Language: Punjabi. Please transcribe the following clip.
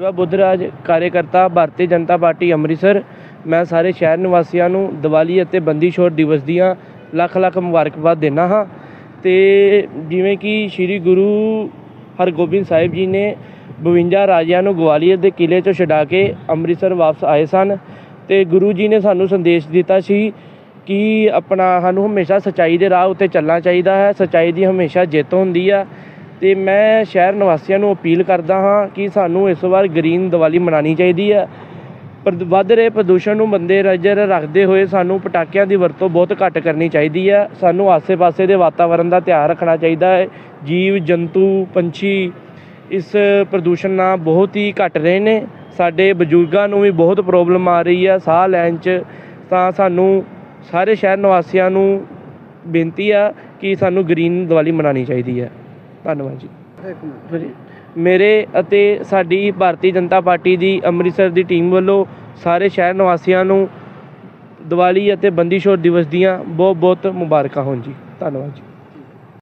ਸੇਵਾ ਬੁੱਧਰਾਜ ਕਾਰਜਕਰਤਾ ਭਾਰਤੀ ਜਨਤਾ ਪਾਰਟੀ ਅੰਮ੍ਰਿਤਸਰ, ਮੈਂ ਸਾਰੇ ਸ਼ਹਿਰ ਨਿਵਾਸੀਆਂ ਨੂੰ ਦੀਵਾਲੀ ਅਤੇ ਬੰਦੀ ਛੋੜ ਦਿਵਸ ਦੀਆਂ ਲੱਖ ਲੱਖ ਮੁਬਾਰਕਬਾਦ ਦਿੰਦਾ ਹਾਂ। ਅਤੇ ਜਿਵੇਂ ਕਿ ਸ੍ਰੀ ਗੁਰੂ ਹਰਗੋਬਿੰਦ ਸਾਹਿਬ ਜੀ ਨੇ 52 ਰਾਜਿਆਂ ਨੂੰ ਗਵਾਲੀਅਰ ਦੇ ਕਿਲ੍ਹੇ 'ਚੋਂ ਛਡਾ ਕੇ ਅੰਮ੍ਰਿਤਸਰ ਵਾਪਸ ਆਏ ਸਨ ਅਤੇ ਗੁਰੂ ਜੀ ਨੇ ਸਾਨੂੰ ਸੰਦੇਸ਼ ਦਿੱਤਾ ਸੀ ਕਿ ਆਪਣਾ ਸਾਨੂੰ ਹਮੇਸ਼ਾ ਸੱਚਾਈ ਦੇ ਰਾਹ ਉੱਤੇ ਚੱਲਣਾ ਚਾਹੀਦਾ ਹੈ। ਸੱਚਾਈ ਦੀ ਹਮੇਸ਼ਾ ਜਿੱਤ ਹੁੰਦੀ ਆ। ਤੇ ਮੈਂ ਸ਼ਹਿਰ ਨਿਵਾਸੀਆਂ ਨੂੰ ਅਪੀਲ ਕਰਦਾ ਹਾਂ ਕਿ ਸਾਨੂੰ ਇਸ ਵਾਰ ਗ੍ਰੀਨ ਦੀਵਾਲੀ ਮਨਾਉਣੀ ਚਾਹੀਦੀ ਹੈ। ਪਰ ਵੱਧ ਰਹੇ ਪ੍ਰਦੂਸ਼ਣ ਨੂੰ ਬੰਦੇ ਨਜ਼ਰ ਰੱਖਦੇ ਹੋਏ ਸਾਨੂੰ ਪਟਾਕਿਆਂ ਦੀ ਵਰਤੋਂ ਬਹੁਤ ਘੱਟ ਕਰਨੀ ਚਾਹੀਦੀ ਹੈ। ਸਾਨੂੰ ਆਸੇ-ਪਾਸੇ ਦੇ ਵਾਤਾਵਰਣ ਦਾ ਧਿਆਨ ਰੱਖਣਾ ਚਾਹੀਦਾ ਹੈ। ਜੀਵ, ਜੰਤੂ, ਪੰਛੀ ਇਸ ਪ੍ਰਦੂਸ਼ਣ ਨਾਲ ਬਹੁਤ ਹੀ ਘਟ ਰਹੇ ਨੇ। ਸਾਡੇ ਬਜ਼ੁਰਗਾਂ ਨੂੰ ਵੀ ਬਹੁਤ ਪ੍ਰੋਬਲਮ ਆ ਰਹੀ ਆ ਸਾਹ ਲੈਣ 'ਚ। ਤਾਂ ਸਾਨੂੰ ਸਾਰੇ ਸ਼ਹਿਰ ਨਿਵਾਸੀਆਂ ਨੂੰ ਬੇਨਤੀ ਆ ਕਿ ਸਾਨੂੰ ਗ੍ਰੀਨ ਦੀਵਾਲੀ ਮਨਾਉਣੀ ਚਾਹੀਦੀ ਹੈ। ਧੰਨਵਾਦ ਜੀ। ਮੇਰੇ ਅਤੇ ਸਾਡੀ ਭਾਰਤੀ ਜਨਤਾ ਪਾਰਟੀ ਦੀ ਅੰਮ੍ਰਿਤਸਰ ਦੀ ਟੀਮ ਵੱਲੋਂ ਸਾਰੇ ਸ਼ਹਿਰ ਨਿਵਾਸੀਆਂ ਨੂੰ ਦੀਵਾਲੀ ਅਤੇ ਬੰਦੀ ਛੋੜ ਦਿਵਸ ਦੀਆਂ ਬਹੁਤ ਬਹੁਤ ਮੁਬਾਰਕਾਂ ਹੋਣ ਜੀ। ਧੰਨਵਾਦ ਜੀ।